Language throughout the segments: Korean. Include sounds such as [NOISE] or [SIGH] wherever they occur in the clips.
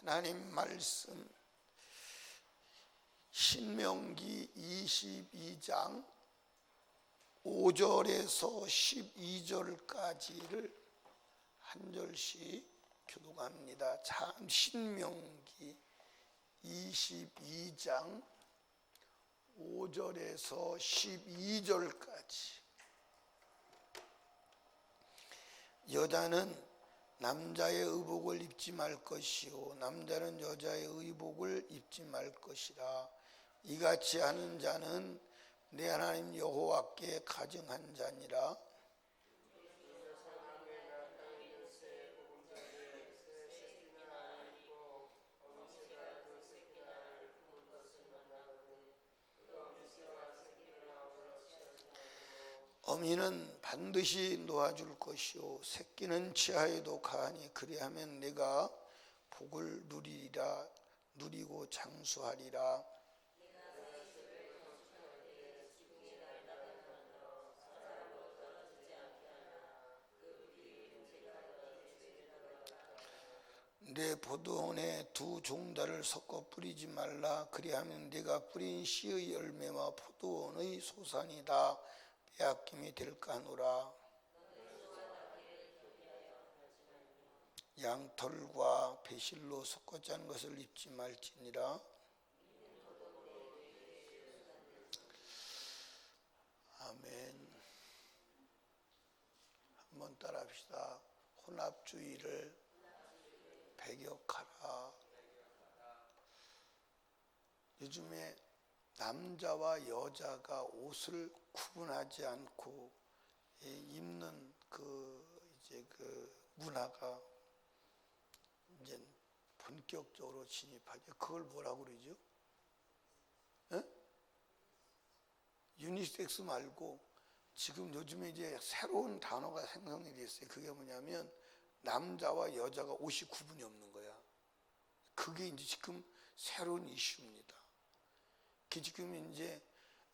하나님 말씀 신명기 22장 5절에서 12절까지를 한 절씩 교독합니다. 참 신명기 22장 5절에서 12절까지 여자는 남자의 의복을 입지 말 것이요. 남자는 여자의 의복을 입지 말 것이라. 이같이 하는 자는 내 하나님 여호와께 가증한 자니라 어미는 반드시 놓아줄 것이요 새끼는 치아에도 가하니 그리하면 내가 복을 누리리라 누리고 장수하리라. 내 포도원에 두 종달을 섞어 뿌리지 말라. 그리하면 네가 뿌린 씨의 열매와 포도원의 소산이다 빼앗김이 될까 하노라. 양털과 배실로 섞어 짠 것을 입지 말지니라. 아멘. 한번 따라합시다. 혼합주의를 배격하라. 요즘에 남자와 여자가 옷을 구분하지 않고 입는 그 이제 그 문화가 이제 본격적으로 진입하죠. 그걸 뭐라고 그러죠? 에? 유니섹스 말고 지금 요즘에 이제 새로운 단어가 생성이 됐어요. 그게 뭐냐면 남자와 여자가 옷이 구분이 없는 거야. 그게 이제 지금 새로운 이슈입니다. 그 지금 이제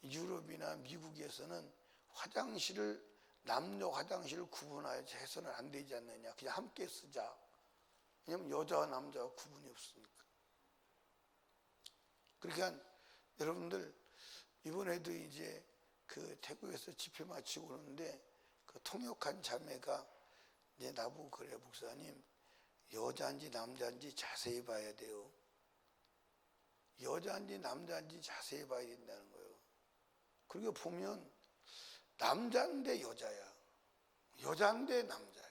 유럽이나 미국에서는 화장실을 남녀 화장실을 구분하여서 해서는 안 되지 않느냐. 그냥 함께 쓰자. 왜냐면 여자와 남자와 구분이 없으니까. 그러니까 여러분들 이번에도 이제 그 태국에서 집회 마치고 오는데 그 통역한 자매가 이제 나보고 그래 목사님 여자인지 남자인지 자세히 봐야 돼요. 여자인지 남자인지 자세히 봐야 된다는 거예요. 그리고 보면 남자인데 여자야. 여자인데 남자야.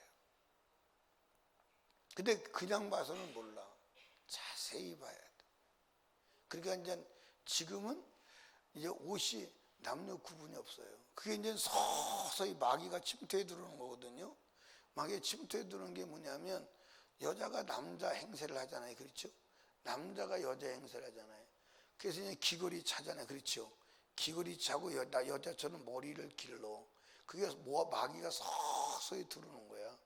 근데 그냥 봐서는 몰라. 자세히 봐야 돼. 그러니까 이제 지금은 이제 옷이 남녀 구분이 없어요. 그게 이제 서서히 마귀가 침투해 들어오는 거거든요. 마귀가 침투해 들어오는 게 뭐냐면 여자가 남자 행세를 하잖아요. 그렇죠? 남자가 여자 행세를 하잖아요. 그래서 이제 귀걸이 차잖아요. 그렇죠? 귀걸이 차고 여, 나 여자처럼 머리를 길러. 그게 뭐 마귀가 서서히 들어오는 거야.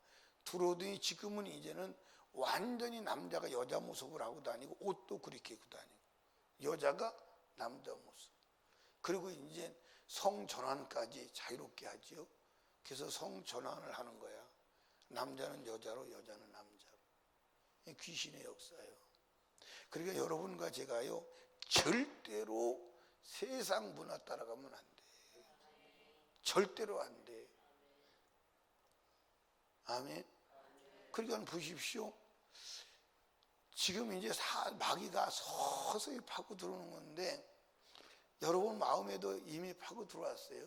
들어오더니 지금은 이제는 완전히 남자가 여자 모습을 하고 다니고 옷도 그렇게 입고 다니고 여자가 남자 모습. 그리고 이제 성 전환까지 자유롭게 하지요. 그래서 성 전환을 하는 거야. 남자는 여자로 여자는 남자로. 귀신의 역사예요. 그러니까 여러분과 제가요 절대로 세상 문화 따라가면 안 돼. 절대로 안 돼. 아멘. 그러니까 보십시오. 지금 이제 사, 마귀가 서서히 파고 들어오는 건데 여러분 마음에도 이미 파고 들어왔어요.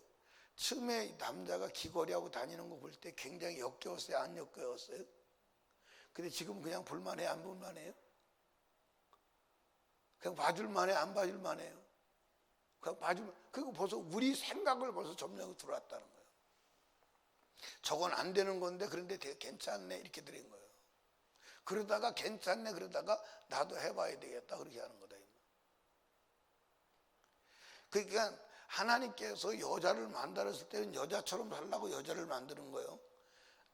처음에 남자가 귀걸이하고 다니는 거 볼 때 굉장히 역겨웠어요? 안 역겨웠어요? 근데 지금 그냥 볼만해? 안 볼만해요? 그냥 봐줄만해? 안 봐줄만해요? 그냥 봐주면, 그리고 벌써 우리 생각을 벌써 점령이 들어왔다는 거예요. 저건 안 되는 건데, 그런데 되게 괜찮네. 이렇게 드린 거예요. 그러다가 괜찮네. 그러다가 나도 해봐야 되겠다. 그렇게 하는 거다. 그러니까 하나님께서 여자를 만들었을 때는 여자처럼 살라고 여자를 만드는 거예요.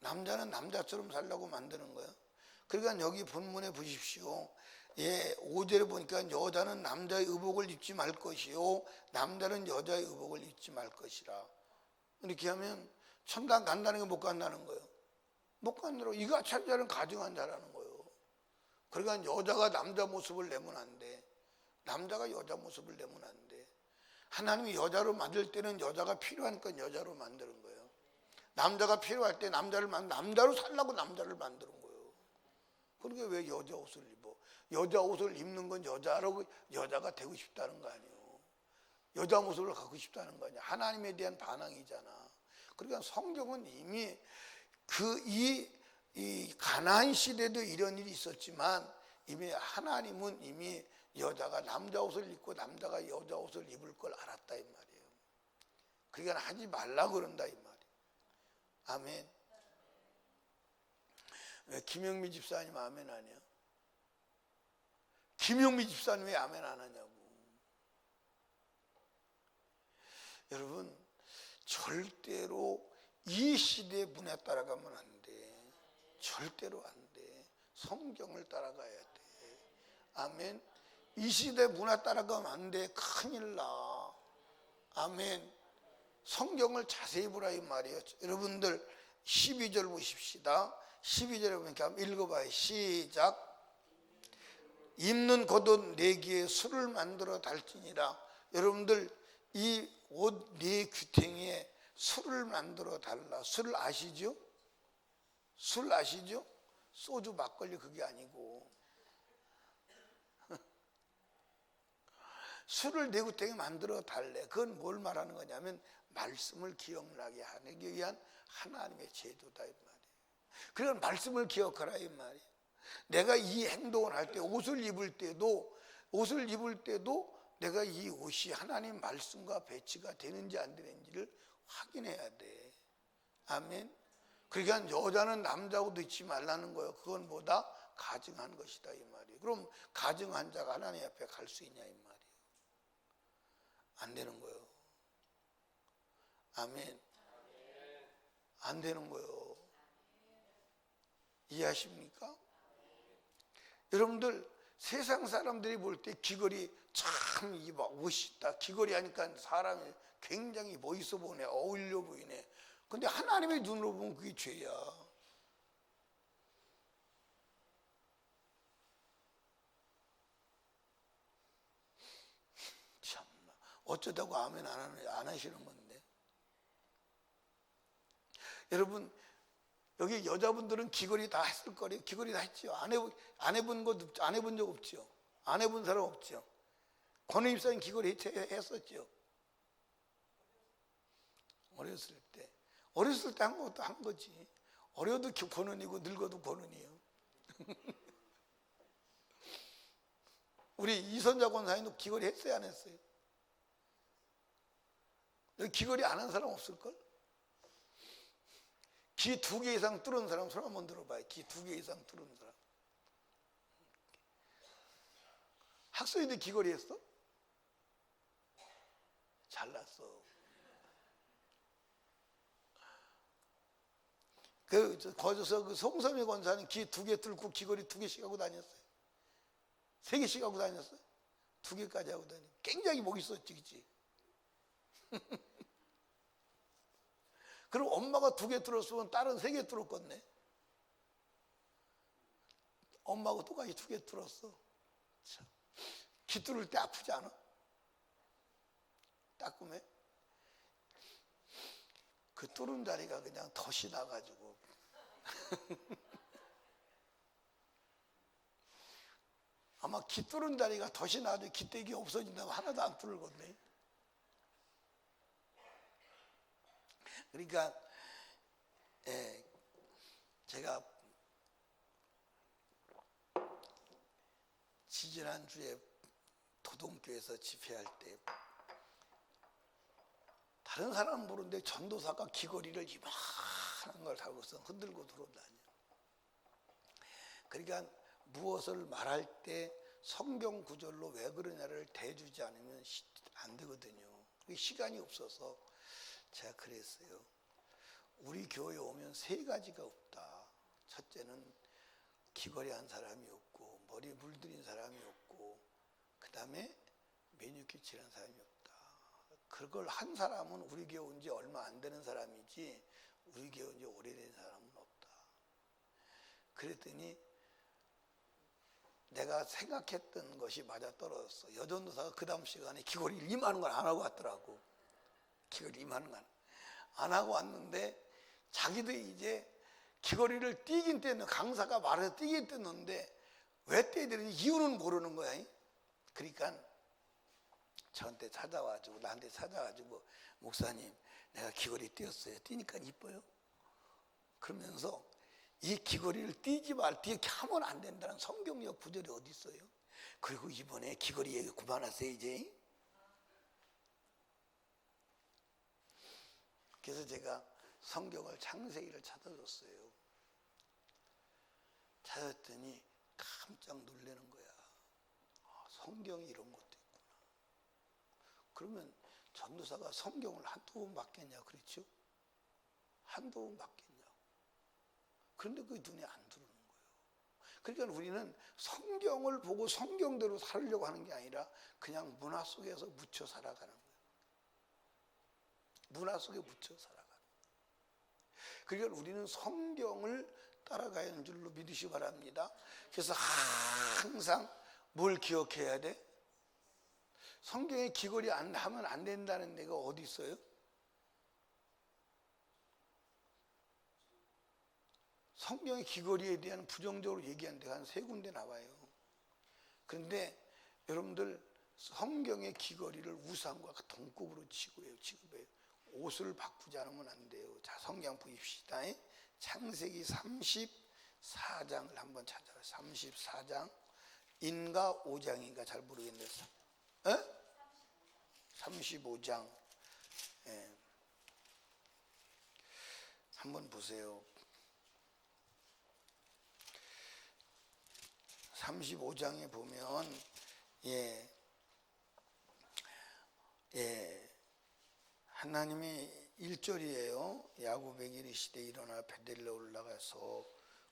남자는 남자처럼 살라고 만드는 거예요. 그러니까 여기 본문에 보십시오. 예, 5절에 보니까 여자는 남자의 의복을 입지 말 것이요. 남자는 여자의 의복을 입지 말 것이라. 이렇게 하면 천당 간다는 게 못 간다는 거예요. 못 간다고. 이가 천자는 가증한 자라는 거예요. 그러니까 여자가 남자 모습을 내면 안 돼. 남자가 여자 모습을 내면 안 돼. 하나님이 여자로 만들 때는 여자가 필요하니까 여자로 만드는 거예요. 남자가 필요할 때 남자를 만 남자로 살라고 남자를 만드는 거예요. 그러니까 왜 여자 옷을? 여자 옷을 입는 건 여자로 여자가 되고 싶다는 거 아니에요. 여자 모습을 갖고 싶다는 거 아니야. 하나님에 대한 반항이잖아. 그러니까 성경은 이미 그이 이 가나안 시대도 이런 일이 있었지만 이미 하나님은 이미 여자가 남자 옷을 입고 남자가 여자 옷을 입을 걸 알았다 이 말이에요. 그러니까 하지 말라 그런다 이 말이에요. 아멘. 왜 김영미 집사님 아멘 아니야? 김영미 집사님 왜 아멘 안 하냐고. 여러분 절대로 이 시대의 문에 따라가면 안 돼. 절대로 안 돼. 성경을 따라가야 돼. 아멘. 이 시대 문화 따라가면 안 돼. 큰일 나. 아멘. 성경을 자세히 보라 이 말이에요. 여러분들 12절 보십시다. 12절에 보니까 읽어봐요. 시작. 입는 겉옷 내기에 술을 만들어 달지니라. 여러분들 이 옷 네 귀탱이에 술을 만들어 달라. 술 아시죠? 술 아시죠? 소주 막걸리 그게 아니고 [LAUGHS] 술을 내 구탱이 만들어 달래. 그건 뭘 말하는 거냐면 말씀을 기억나게 하기 위한 하나님의 제도다 이 말이에요. 그런 말씀을 기억하라 이 말이에요. 내가 이 행동을 할 때 옷을 입을 때도 옷을 입을 때도 내가 이 옷이 하나님 말씀과 배치가 되는지 안 되는지를 확인해야 돼. 아멘. 그러니까 여자는 남자 옷 입지 말라는 거예요. 그건 뭐다? 가증한 것이다 이 말이에요. 그럼 가증한 자가 하나님 앞에 갈 수 있냐 이 말이에요. 안 되는 거예요. 아멘. 안 되는 거예요. 이해하십니까? 여러분들 세상 사람들이 볼 때 귀걸이 참 이봐 멋있다. 귀걸이 하니까 사람이 굉장히 멋있어 보이네. 어울려 보이네. 근데 하나님의 눈으로 보면 그게 죄야. 참나. 어쩌다고 아멘 안, 하는, 안 하시는 건데. 여러분, 여기 여자분들은 귀걸이 다 했을 거예요. 귀걸이 다 했죠. 안 해본, 안 해본 것, 안 해본 적 없죠. 안 해본 사람 없죠. 권은 입사님 귀걸이 했었죠. 어렸을 때. 어렸을 때 한 것도 한 거지. 어려도 권은이고 늙어도 권은이에요. [LAUGHS] 우리 이선자 권사님도 귀걸이 했어요, 안 했어요? 귀걸이 안 한 사람 없을걸? 귀 두 개 이상 뚫은 사람 손 한번 들어봐요. 귀 두 개 이상 뚫은 사람. 학생인데 귀걸이 했어? 잘났어. 그, 저, 거기서 그 송섬의 권사는 귀 두 개 뚫고 귀걸이 두 개씩 하고 다녔어요. 세 개씩 하고 다녔어요. 두 개까지 하고 다니. 굉장히 멋있었지, 그치? [LAUGHS] 그럼 엄마가 두개 뚫었으면 딸은 세개 뚫었겠네. 엄마하고 똑같이 두개 뚫었어. 참. 귀 뚫을 때 아프지 않아? 따끔해? 그 뚫은 자리가 그냥 덫이 나가지고. [LAUGHS] 아마 귀 뚫은 자리가 덫이 나가지고 귀때기 없어진다면 하나도 안 뚫을 건데. 그러니까, 예, 제가 지지난 주에 도동교에서 집회할 때 다른 사람은 모르는데 전도사가 귀걸이를 이만한 걸 달고서 흔들고 들어다녀. 그러니까 무엇을 말할 때 성경 구절로 왜 그러냐를 대주지 않으면 안 되거든요. 시간이 없어서 제가 그랬어요. 우리 교회에 오면 세 가지가 없다. 첫째는 귀걸이 한 사람이 없고 머리 물들인 사람이 없고 그 다음에 메뉴키 칠한 사람이 없다. 그걸 한 사람은 우리 교회 온 지 얼마 안 되는 사람이지 우리 교회 온 지 오래된 사람은 없다. 그랬더니 내가 생각했던 것이 맞아 떨어졌어. 여전도사가 그 다음 시간에 귀걸이를 임하는 걸안 하고 왔더라고. 귀걸이 임하는 건안 하고 왔는데 자기도 이제 귀걸이를 띄긴 띄는 강사가 말해서 띄긴 띄는데 왜 떼야 되는지 이유는 모르는 거야. 그러니까 저한테 찾아와가지고 나한테 찾아가지고 목사님 내가 귀걸이 띄었어요. 띄니까 이뻐요. 그러면서 이 귀걸이를 띄지 말, 띄게 하면 안 된다는 성경적 구절이 어디 있어요? 그리고 이번에 귀걸이 얘기 그만하세요 이제. 그래서 제가 성경을 창세기를 찾아줬어요. 찾았더니 깜짝 놀라는 거야. 아, 성경이 이런 것도 있구나. 그러면 전도사가 성경을 한두 번 받겠냐 그랬죠? 한두 번 받겠냐? 그런데 그 눈에 안 들어오는 거예요. 그러니까 우리는 성경을 보고 성경대로 살려고 하는 게 아니라 그냥 문화 속에서 묻혀 살아가는 거예요. 문화 속에 묻혀 살아가는. 그러니까 우리는 성경을 따라가야 하는 줄로 믿으시 기 바랍니다. 그래서 항상 뭘 기억해야 돼? 성경에 귀걸이 안 하면 안 된다는 데가 어디 있어요? 성경의 귀걸이에 대한 부정적으로 얘기한 데가 한 세 군데 나와요. 그런데 여러분들 성경의 귀걸이를 우상과 동급으로 취급해요. 취급해요. 옷을 바꾸지 않으면 안 돼요. 자, 성경 보십시다. 창세기 34장을 한번 찾아요. 34장. 인가 5장인가 잘 모르겠는데. 에? 35장. 예. 한번 보세요. 35장에 보면 예. 예. 하나님이 1절이에요. 야곱의 길이 시대 일어나 베델레 올라가서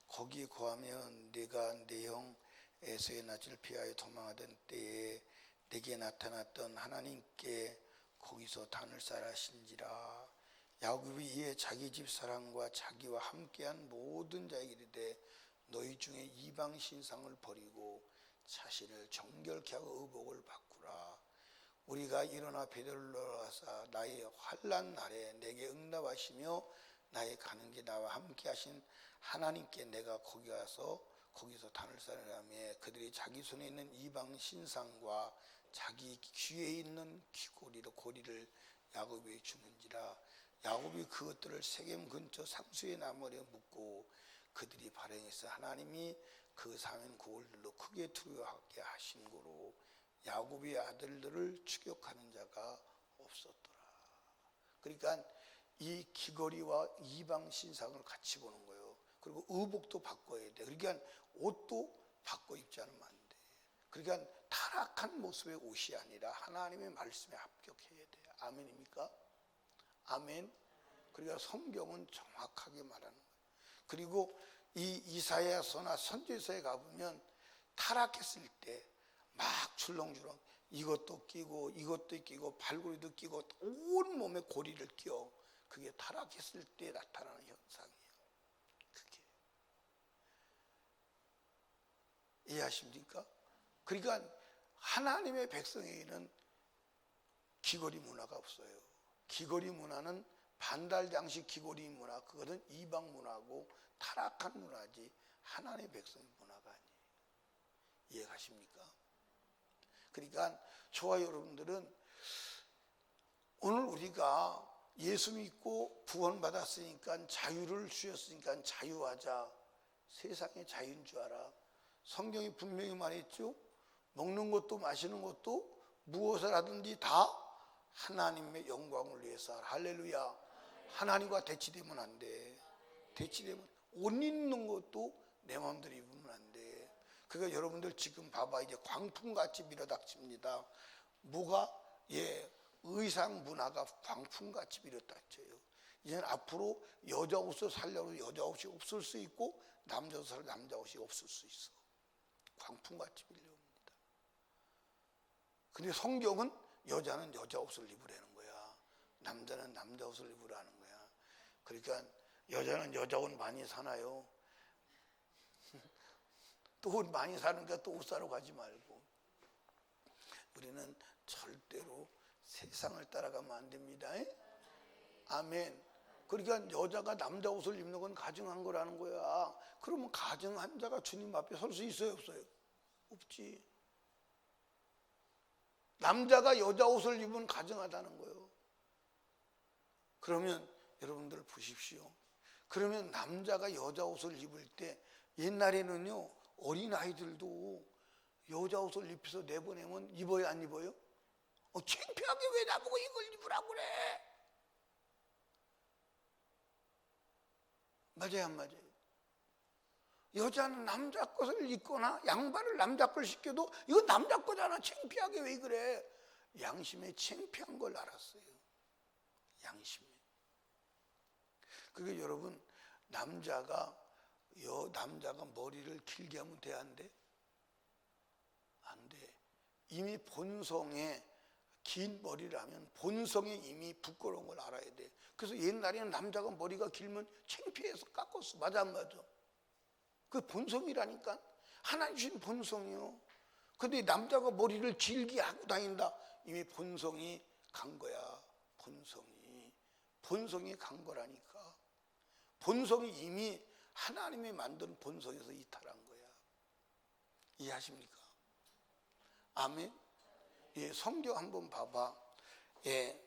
거기 거하면 네가 내 형 에서의 낯을 피하여 도망하던 때에 내게 나타났던 하나님께 거기서 단을 쌓으신지라 야곱이 이에 자기 집 사람과 자기와 함께한 모든 자에게 이르되 너희 중에 이방 신상을 버리고 자신을 정결케 하고 의복을 바꾸라 우리가 일어나 가서 나의 환란 날에 내게 응답하시며 나의 가는 게 나와 함께 하신 하나님께 내가 거기 가서 거기서 단을 쌓으라며 그들이 자기 손에 있는 이방 신상과 자기 귀에 있는 귀고리로 고리를 야곱에게 주는지라. 야곱이 그것들을 세겜 근처 상수의 나무에 묻고 그들이 발행해서 하나님이 그 사면 고을들로 크게 두려워하게 하신 거로 야곱의 아들들을 추격하는 자가 없었더라. 그러니까 이 귀걸이와 이방 신상을 같이 보는 거예요. 그리고 의복도 바꿔야 돼. 그러니까 옷도 바꿔 입지 않으면 안 돼. 그러니까 타락한 모습의 옷이 아니라 하나님의 말씀에 합격해야 돼. 아멘입니까? 아멘. 그러니까 성경은 정확하게 말하는 거예요. 그리고 이 이사야서나 선지서에 가보면 타락했을 때 막 출렁출렁 이것도 끼고 이것도 끼고 발고리도 끼고 온 몸에 고리를 끼워 그게 타락했을 때 나타나는 현상이에요. 그게 이해하십니까? 그러니까 하나님의 백성에게는 귀걸이 문화가 없어요. 귀걸이 문화는 반달 장식 귀걸이 문화 그것은 이방 문화고 타락한 문화지 하나님의 백성의 문화가 아니에요. 이해가십니까? 그러니까 저와 여러분들은 오늘 우리가 예수 믿고 구원받았으니까 자유를 주셨으니까 자유하자. 세상의 자유인 줄 알아. 성경이 분명히 말했죠. 먹는 것도 마시는 것도 무엇을 하든지 다 하나님의 영광을 위해서 할렐루야. 하나님과 대치되면 안 돼. 대치되면 옷 입는 것도 내 마음대로 입으면. 그러니까 여러분들 지금 봐봐 이제 광풍같이 밀어닥칩니다. 뭐가 예 의상 문화가 광풍같이 밀어닥쳐요. 이제는 앞으로 여자 옷을 살려고 여자 옷이 없을 수 있고 남자 옷을 살 남자 옷이 없을 수 있어. 광풍같이 밀려옵니다. 근데 성경은 여자는 여자 옷을 입으라는 거야. 남자는 남자 옷을 입으라는 거야. 그러니까 여자는 여자 옷 많이 사나요? 또옷 많이 사니까 또 옷 사러 가지 말고 우리는 절대로 세상을 따라가면 안 됩니다. 에? 아멘. 그러니까 여자가 남자 옷을 입는 건 가증한 거라는 거야. 그러면 가증한 자가 주님 앞에 설 수 있어요, 없어요? 없지. 남자가 여자 옷을 입으면 가증하다는 거예요. 그러면 여러분들 보십시오. 그러면 남자가 여자 옷을 입을 때 옛날에는요 어린 아이들도 여자 옷을 입혀서 내보내면 입어요 안 입어요? 어, 창피하게 왜 나보고 이걸 입으라고 그래? 맞아요 안 맞아요? 여자는 남자 것을 입거나 양말을 남자 걸 신겨도 이거 남자 거잖아 창피하게 왜 그래? 양심에 창피한 걸 알았어요. 양심에. 그게 여러분 남자가 여 남자가 머리를 길게 하면 돼 안 돼? 안 돼. 이미 본성에 긴 머리를 하면 본성에 이미 부끄러운 걸 알아야 돼. 그래서 옛날에는 남자가 머리가 길면 창피해서 깎았어. 맞아 안 맞아? 그 본성이라니까. 하나님 주신 본성이요. 근데 남자가 머리를 길게 하고 다닌다. 이미 본성이 간 거야. 본성이. 본성이 간 거라니까. 본성이 이미 하나님이 만든 본성에서 이탈한 거야. 이해하십니까? 아멘. 예, 성경 한번 봐봐. 예.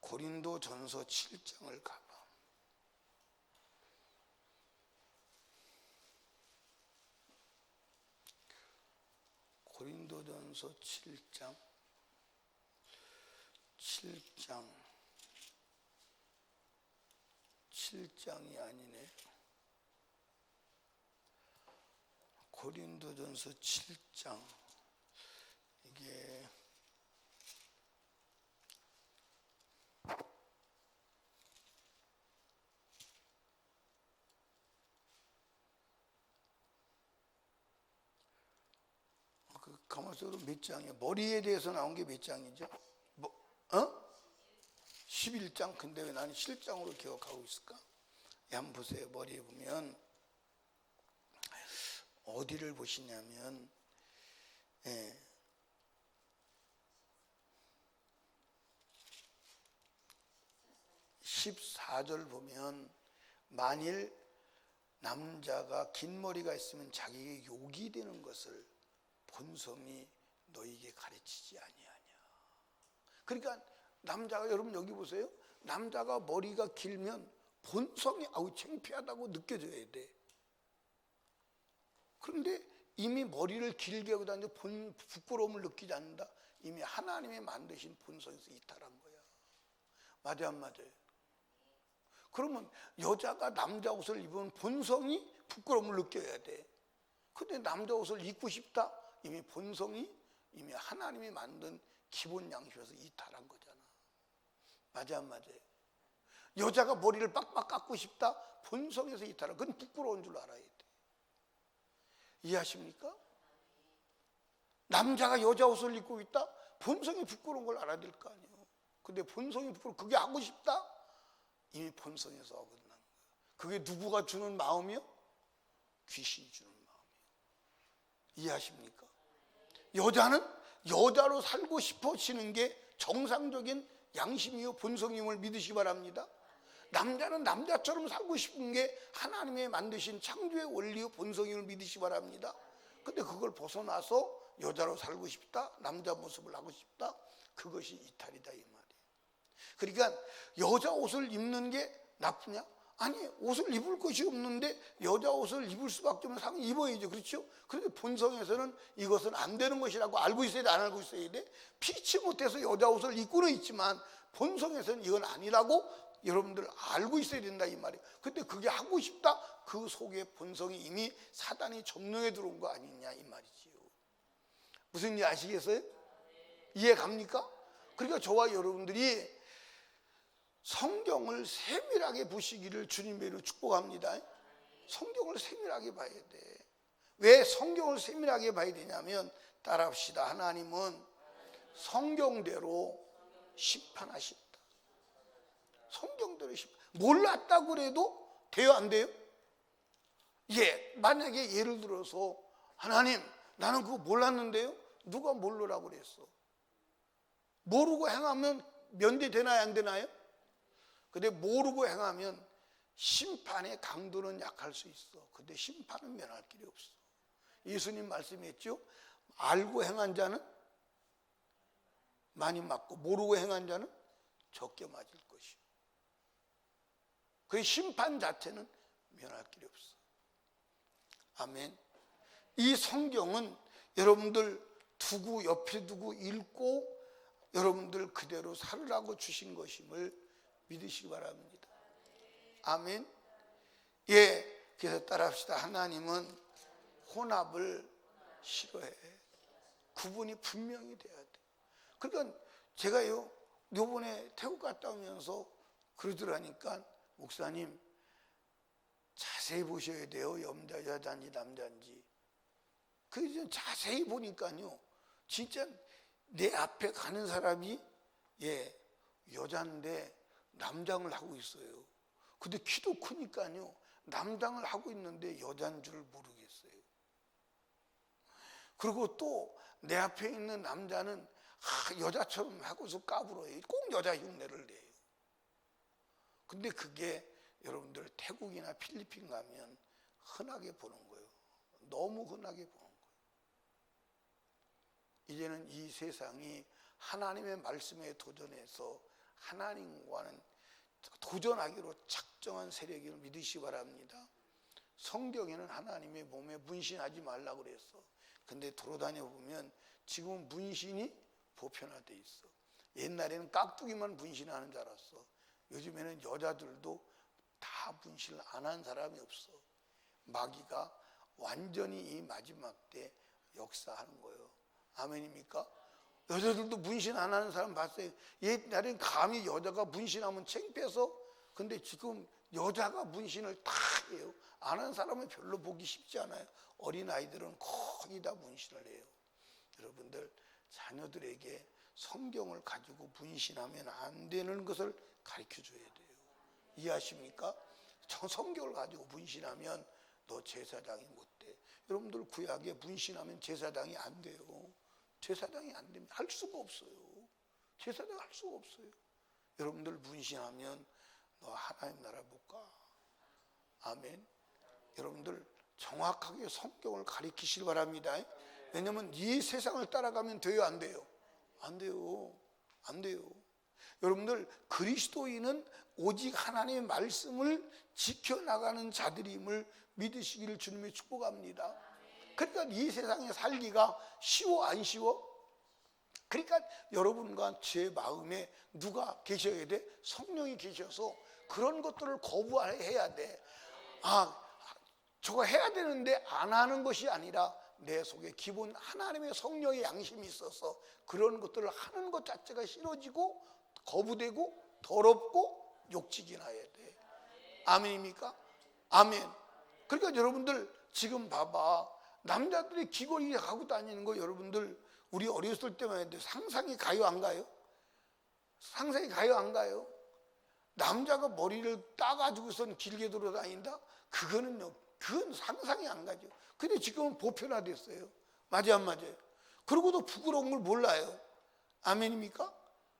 고린도 전서 7장을 가봐. 고린도전서 7장 7장 7장이 아니네. 고린도전서 7장 이게 그 가만있어도 몇 장이야? 머리에 대해서 나온 게 몇 장이죠? 뭐, 어? 11장? 근데 왜 나는 실장으로 기억하고 있을까? 보세요. 머리에 보면 어디를 보시냐면 예. (14절) 보면 만일 남자가 긴 머리가 있으면 자기에게 욕이 되는 것을 본성이 너에게 가르치지 아니하냐. 그러니까 남자가 여러분 여기 보세요. 남자가 머리가 길면 본성이 아우 창피하다고 느껴져야 돼. 그런데 이미 머리를 길게 하고 다니는데 본 부끄러움을 느끼지 않는다. 이미 하나님이 만드신 본성에서 이탈한 거야. 맞아 안 맞아요? 그러면 여자가 남자 옷을 입으면 본성이 부끄러움을 느껴야 돼. 근데 남자 옷을 입고 싶다? 이미 본성이 이미 하나님이 만든 기본 양식에서 이탈한 거잖아. 맞아 안 맞아요? 여자가 머리를 빡빡 깎고 싶다? 본성에서 이탈한 그건 부끄러운 줄 알아야 돼. 이해하십니까? 남자가 여자 옷을 입고 있다? 본성이 부끄러운 걸 알아야 될 거 아니에요. 근데 본성이 부끄러워. 그게 하고 싶다? 이미 본성에서 어긋난 거예요. 그게 누구가 주는 마음이요? 귀신이 주는 마음이에요. 이해하십니까? 여자는 여자로 살고 싶어지는 게 정상적인 양심이요 본성임을 믿으시기 바랍니다. 남자는 남자처럼 살고 싶은 게 하나님의 만드신 창조의 원리요 본성임을 믿으시기 바랍니다. 근데 그걸 벗어나서 여자로 살고 싶다, 남자 모습을 하고 싶다, 그것이 이탈이다 이 말이에요. 그러니까 여자 옷을 입는 게 나쁘냐? 아니 옷을 입을 것이 없는데 여자 옷을 입을 수밖에 없는 상황 입어야죠 그렇죠? 그런데 본성에서는 이것은 안 되는 것이라고 알고 있어야 돼 안 알고 있어야 돼 피치 못해서 여자 옷을 입고는 있지만 본성에서는 이건 아니라고 여러분들 알고 있어야 된다 이 말이에요 근데 그게 하고 싶다 그 속에 본성이 이미 사단이 점령해 들어온 거 아니냐 이 말이지요 무슨 일 아시겠어요? 이해 갑니까? 그러니까 저와 여러분들이 성경을 세밀하게 보시기를 주님으로 축복합니다. 성경을 세밀하게 봐야 돼. 왜 성경을 세밀하게 봐야 되냐면 따라합시다. 하나님은 성경대로 심판하신다. 성경대로 심판. 몰랐다고 그래도 돼요 안 돼요? 예, 만약에 예를 들어서 하나님 나는 그거 몰랐는데요. 누가 모르라고 그랬어? 모르고 행하면 면제되나요 안 되나요? 근데 모르고 행하면 심판의 강도는 약할 수 있어. 근데 심판은 면할 길이 없어. 예수님 말씀했죠. 알고 행한 자는 많이 맞고 모르고 행한 자는 적게 맞을 것이요. 그 심판 자체는 면할 길이 없어. 아멘. 이 성경은 여러분들 두고 옆에 두고 읽고 여러분들 그대로 살으라고 주신 것임을 믿으시기 바랍니다. 아멘. 예, 그래서 따라합시다. 하나님은 혼합을 싫어해. 구분이 분명히 돼야 돼. 그러니까 제가요, 요번에 태국 갔다 오면서 그러더라니까, 목사님, 자세히 보셔야 돼요. 염자, 여자인지 남자인지. 그 자세히 보니까요, 진짜 내 앞에 가는 사람이, 예, 여자인데 남장을 하고 있어요. 근데 키도 크니까요, 남장을 하고 있는데 여자인 줄 모르겠어요. 그리고 또 내 앞에 있는 남자는 아, 여자처럼 하고서 까불어요. 꼭 여자 흉내를 내요. 근데 그게 여러분들 태국이나 필리핀 가면 흔하게 보는 거예요. 너무 흔하게 보는 거예요. 이제는 이 세상이 하나님의 말씀에 도전해서 하나님과는 도전하기로 작정한 세력임을 믿으시 기 바랍니다. 성경에는 하나님의 몸에 문신하지 말라고 그랬어. 근데 돌아다녀 보면 지금은 문신이 보편화돼 있어. 옛날에는 깍두기만 문신하는 줄 알았어. 요즘에는 여자들도 다 문신을 안 한 사람이 없어. 마귀가 완전히 이 마지막 때 역사하는 거예요. 아멘입니까? 여자들도 문신 안 하는 사람 봤어요. 옛날엔 감히 여자가 문신하면 창피해서 근데 지금 여자가 문신을 다 해요. 안한 사람은 별로 보기 쉽지 않아요. 어린 아이들은 거의 다 문신을 해요. 여러분들 자녀들에게 성경을 가지고 문신하면 안 되는 것을 가르쳐 줘야 돼요. 이해하십니까? 저 성경을 가지고 문신하면 너 제사장이 못 돼. 여러분들 구약에 문신하면 제사장이 안 돼요. 제사장이 안 됩니다. 할 수가 없어요. 제사장 할 수가 없어요. 여러분들 문신하면 너 하나님 나라 못 가. 아멘. 여러분들 정확하게 성경을 가리키시기 바랍니다. 왜냐면 이 세상을 따라가면 돼요, 안 돼요? 안 돼요. 안 돼요. 여러분들 그리스도인은 오직 하나님의 말씀을 지켜나가는 자들임을 믿으시기를 주님의 축복합니다. 그러니까 이 세상에 살기가 쉬워 안 쉬워? 그러니까 여러분과 제 마음에 누가 계셔야 돼? 성령이 계셔서 그런 것들을 거부해야 돼. 아, 저거 해야 되는데 안 하는 것이 아니라 내 속에 기본 하나님의 성령의 양심이 있어서 그런 것들을 하는 것 자체가 싫어지고 거부되고 더럽고 욕지기 나야 돼. 아멘입니까? 아멘. 그러니까 여러분들 지금 봐봐. 남자들이 귀걸이 하고 다니는 거 여러분들 우리 어렸을 때만 해도 상상이 가요 안 가요? 상상이 가요 안 가요? 남자가 머리를 따가지고선 길게 돌아다닌다? 그거는요, 그건 상상이 안 가죠. 근데 지금은 보편화됐어요. 맞아요, 안 맞아요? 그러고도 부끄러운 걸 몰라요. 아멘입니까?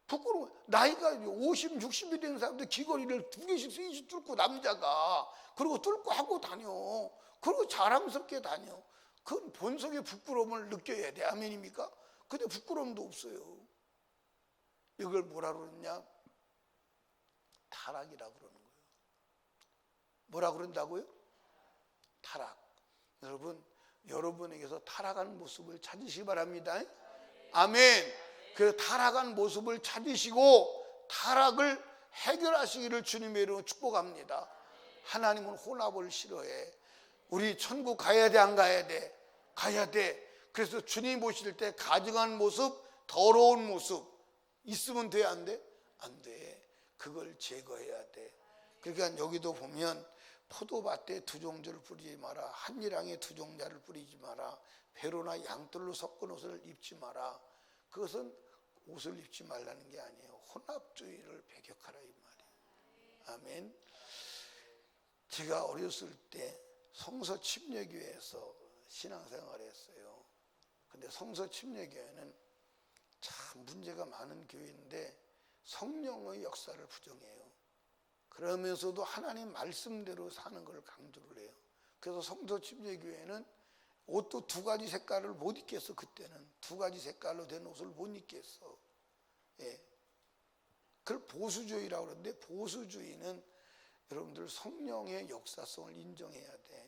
부끄러워. 나이가 50, 60이 된 사람들 귀걸이를 두 개씩, 세 개씩 뚫고 남자가 그리고 뚫고 하고 다녀. 그리고 자랑스럽게 다녀. 그건 본성의 부끄러움을 느껴야 돼. 아멘입니까? 근데 부끄러움도 없어요. 이걸 뭐라 그러냐? 타락이라 그러는 거예요. 뭐라 그런다고요? 타락. 여러분, 여러분에게서 타락하는 모습을 찾으시기 바랍니다. 아멘. 그 타락한 모습을 찾으시고 타락을 해결하시기를 주님의 이름으로 축복합니다. 하나님은 혼합을 싫어해. 우리 천국 가야 돼, 안 가야 돼? 가야 돼. 그래서 주님 보실 때 가증한 모습, 더러운 모습 있으면 돼, 안 돼? 안 돼. 그걸 제거해야 돼. 그러니까 여기도 보면 포도밭에 두 종자를 뿌리지 마라. 한일항에 두 종자를 뿌리지 마라. 배로나 양털로 섞은 옷을 입지 마라. 그것은 옷을 입지 말라는 게 아니에요. 혼합주의를 배격하라 이 말이에요. 아멘. 제가 어렸을 때 성서 침례교회에서 신앙생활을 했어요. 근데 성서 침례교회는 참 문제가 많은 교회인데 성령의 역사를 부정해요. 그러면서도 하나님 말씀대로 사는 걸 강조를 해요. 그래서 성서 침례교회는 옷도 두 가지 색깔을 못 입겠어 그때는 두 가지 색깔로 된 옷을 못 입겠어. 예. 그걸 보수주의라고 그러는데 보수주의는 여러분들 성령의 역사성을 인정해야 돼.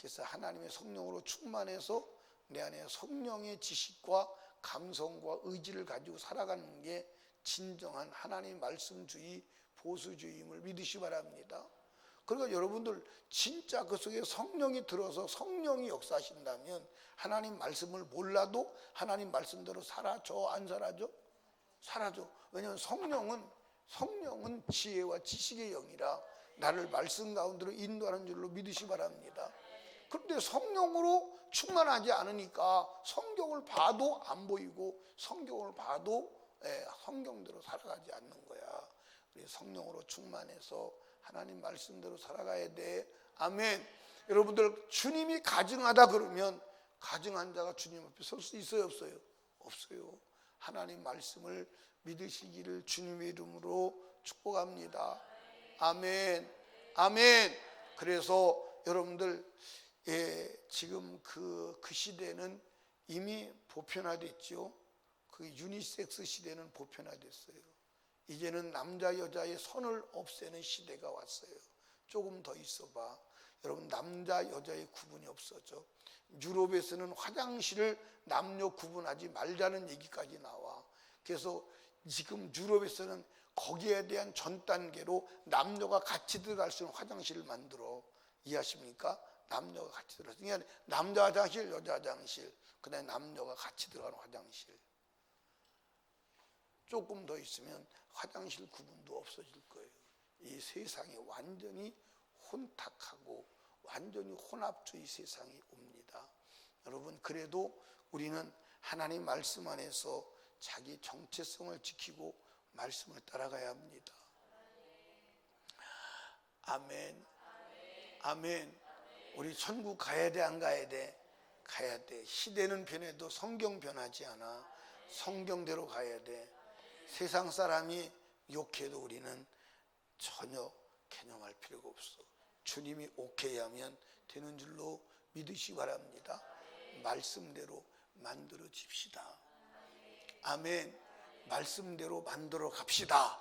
그래서 하나님의 성령으로 충만해서 내 안에 성령의 지식과 감성과 의지를 가지고 살아가는 게 진정한 하나님 말씀주의 보수주의임을 믿으시 기 바랍니다. 그러니까 여러분들 진짜 그 속에 성령이 들어서 성령이 역사하신다면 하나님 말씀을 몰라도 하나님 말씀대로 살아줘 안 살아줘? 살아줘. 왜냐하면 성령은 성령은 지혜와 지식의 영이라 나를 말씀 가운데로 인도하는 줄로 믿으시 기 바랍니다. 그런데 성령으로 충만하지 않으니까 성경을 봐도 안 보이고 성경을 봐도 예, 성경대로 살아가지 않는 거야. 성령으로 충만해서 하나님 말씀대로 살아가야 돼. 아멘. 여러분들 주님이 가증하다 그러면 가증한 자가 주님 앞에 설 수 있어요, 없어요? 없어요. 하나님 말씀을 믿으시기를 주님의 이름으로 축복합니다. 아멘. 아멘. 그래서 여러분들 예, 지금 그, 그 시대는 이미 보편화됐죠. 그 유니섹스 시대는 보편화됐어요. 이제는 남자 여자의 선을 없애는 시대가 왔어요. 조금 더 있어봐. 여러분 남자 여자의 구분이 없어져. 유럽에서는 화장실을 남녀 구분하지 말자는 얘기까지 나와. 그래서 지금 유럽에서는 거기에 대한 전 단계로 남녀가 같이 들어갈 수 있는 화장실을 만들어. 이해하십니까? 남녀가 같이 들어서 그러니까 남자 화장실, 여자 화장실, 그다음에 남녀가 같이 들어가는 화장실. 조금 더 있으면 화장실 구분도 없어질 거예요. 이 세상이 완전히 혼탁하고 완전히 혼합주의 세상이 옵니다. 여러분 그래도 우리는 하나님 말씀 안에서 자기 정체성을 지키고 말씀을 따라가야 합니다. 아멘. 아멘. 우리 천국 가야 돼, 안 가야 돼? 가야 돼. 시대는 변해도 성경 변하지 않아. 성경대로 가야 돼. 세상 사람이 욕해도 우리는 전혀 개념할 필요가 없어. 주님이 오케이 하면 되는 줄로 믿으시 바랍니다. 말씀대로 만들어 집시다. 아멘. 말씀대로 만들어 갑시다.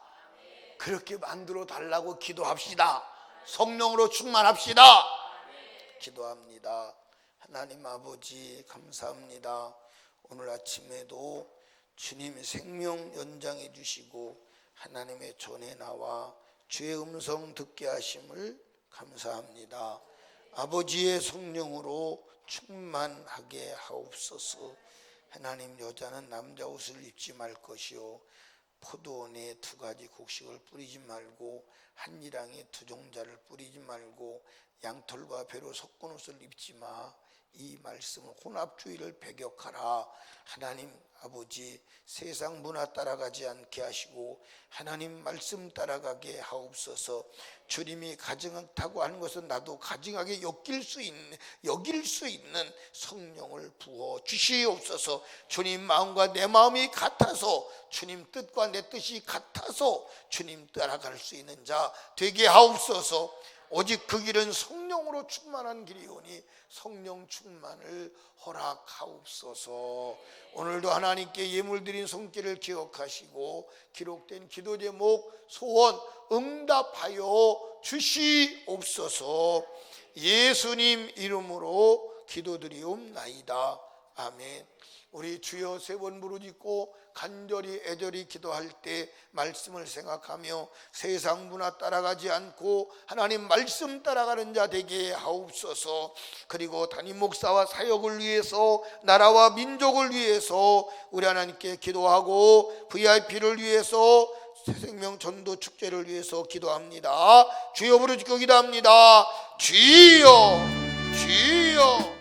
그렇게 만들어 달라고 기도합시다. 성령으로 충만합시다. 기도합니다. 하나님 아버지 감사합니다. 오늘 아침에도 주님 생명 연장해 주시고 하나님의 전에 나와 주의 음성 듣게 하심을 감사합니다. 아버지의 성령으로 충만하게 하옵소서. 하나님 여자는 남자 옷을 입지 말 것이요 포도원에 두 가지 곡식을 뿌리지 말고 한 이랑에 두 종자를 뿌리지 말고 양털과 배로 섞은 옷을 입지 마. 이 말씀은 혼합주의를 배격하라. 하나님 아버지 세상 문화 따라가지 않게 하시고 하나님 말씀 따라가게 하옵소서. 주님이 가증하다고 하는 것은 나도 가증하게 여길 수 있는 여길 수 있는 성령을 부어 주시옵소서. 주님 마음과 내 마음이 같아서 주님 뜻과 내 뜻이 같아서 주님 따라갈 수 있는 자 되게 하옵소서. 오직 그 길은 성령으로 충만한 길이오니 성령 충만을 허락하옵소서. 오늘도 하나님께 예물 드린 손길을 기억하시고 기록된 기도 제목 소원 응답하여 주시옵소서. 예수님 이름으로 기도드리옵나이다. 아멘. 우리 주여 세 번 부르짖고 간절히 애절히 기도할 때 말씀을 생각하며 세상 문화 따라가지 않고 하나님 말씀 따라가는 자 되게 하옵소서. 그리고 담임 목사와 사역을 위해서 나라와 민족을 위해서 우리 하나님께 기도하고 VIP를 위해서 새생명 전도 축제를 위해서 기도합니다. 주여 부르짖고 기도합니다. 주여 주여